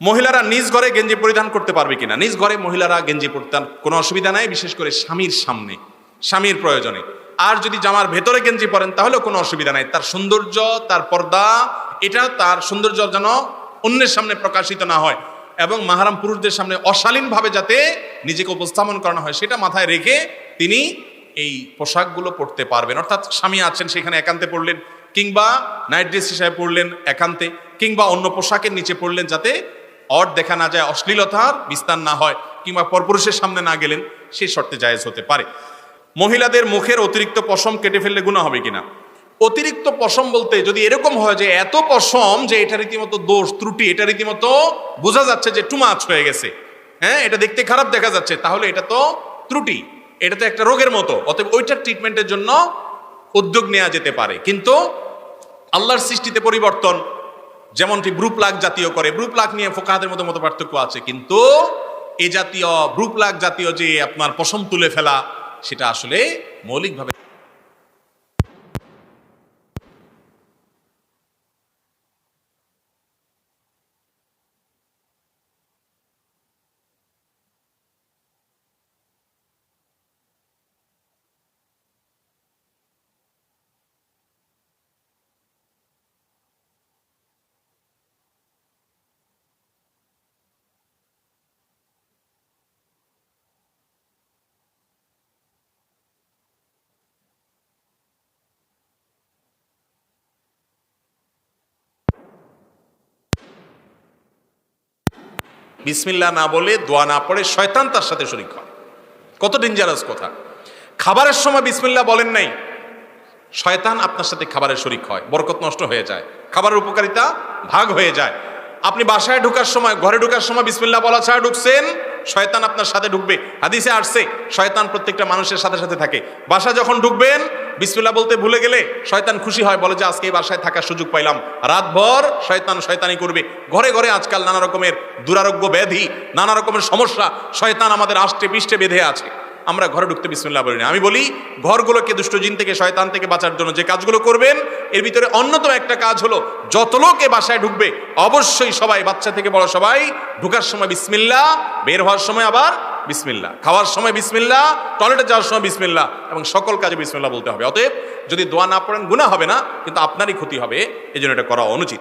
মহিলারা নিজ ঘরে গেঞ্জি পরিধান করতে পারবে কিনা? নিজ ঘরে মহিলারা গেঞ্জি পরিধান, কোনো অসুবিধা নাই, বিশেষ করে স্বামীর সামনে, স্বামীর প্রয়োজনে। আর যদি জামার ভেতরে গেঞ্জি পরেন, তাহলেও কোনো অসুবিধা নাই। তার সৌন্দর্য, তার পর্দা, এটা তার সৌন্দর্য যেন অন্যের সামনে প্রকাশিত না হয় এবং মাহারাম পুরুষদের সামনে অশালীনভাবে যাতে নিজেকে উপস্থাপন করানো হয়, সেটা মাথায় রেখে তিনি এই পোশাকগুলো পরতে পারবেন। অর্থাৎ স্বামী আছেন, সেখানে একান্তে পড়লেন, কিংবা নাইট ড্রেস হিসাবে পড়লেন একান্তে, কিংবা অন্য পোশাকের নিচে পড়লেন যাতে অট দেখা না যায় অশ্লীলতার বিস্তার না হয়, কিংবা পরপুরুষের সামনে না গেলেন সেই শর্তে জায়েজ হতে পারে। মহিলাদের মুখের অতিরিক্ত পশম কেটে ফেললে গুণা হবে কিনা? অতিরিক্ত পশম বলতে যদি এরকম হয় যে এত পশম যে এটা রীতিমতো দোষ, ত্রুটি, এটা রীতিমতো বোঝা যাচ্ছে যে টুমাচ হয়ে গেছে। হ্যাঁ এটা দেখতে খারাপ দেখা যাচ্ছে, তাহলে এটা তো ত্রুটি, এটা তো একটা রোগের মতো, অতএব ওইটার ট্রিটমেন্টের জন্য উদ্যোগ নেওয়া যেতে পারে। কিন্তু আল্লাহর সৃষ্টিতে পরিবর্তন যেমনটি ব্রুপ্লাক জাতীয় করে। ব্রুপ্লাক নিয়ে ফোকাহাদের মতো মতো পার্থক্য আছে, কিন্তু এ জাতীয় ব্রুপ্লাক জাতীয় যে আপনার পশম তুলে ফেলা, সেটা আসলে মৌলিকভাবে বিসমিল্লা না বলে দোয়া না পড়ে শয়তান তার সাথে শরিক হয়। কত ডেঞ্জারাস কথা। খাবারের সময় বিসমিল্লা বলেন নাই। শয়তান আপনার সাথে খাবারের শরিক হয়, বরকত নষ্ট হয়ে যায়, খাবারের উপকারিতা ভাগ হয়ে যায়। আপনি বাসায় ঢুকার সময়, ঘরে ঢোকার সময় বিসমিল্লা বলা ছাড়া ঢুকছেন, শয়তান আপনার সাথে ঢুকবে। হাদিসে আসছে, শয়তান প্রত্যেকটা মানুষের সাথে সাথে থাকে। বাসা যখন ঢুকবেন বিসমিল্লা বলতে ভুলে গেলে শয়তান খুশি হয়, বলে যে আজকে এই বাসায় থাকার সুযোগ পাইলাম। রাতভর শয়তান শয়তানি করবে। ঘরে ঘরে আজকাল নানা রকমের দুরারোগ্য ব্যাধি, নানা রকমের সমস্যা, শয়তান আমাদের আষ্টে পৃষ্ঠে বেঁধে আছে। আমরা ঘরে ঢুকতে বিসমিল্লাহ বলি না আমি বলি, ঘরগুলোকে দুষ্টজিন থেকে শয়তান থেকে বাঁচার জন্য যে কাজগুলো করবেন, এর ভিতরে অন্যতম একটা কাজ হলো, যত লোকে বাসায় ঢুকবে, অবশ্যই সবাই, বাচ্চা থেকে বড় সবাই, ঢুকার সময় বিসমিল্লা বের হওয়ার সময় আবার বিসমিল্লা খাওয়ার সময় বিসমিল্লা টয়লেটে যাওয়ার সময় বিসমিল্লা এবং সকল কাজে বিসমিল্লা বলতে হবে। অতএব যদি দোয়া না পড়েন গুণা হবে না, কিন্তু আপনারই ক্ষতি হবে। এই জন্য এটা করা অনুচিত।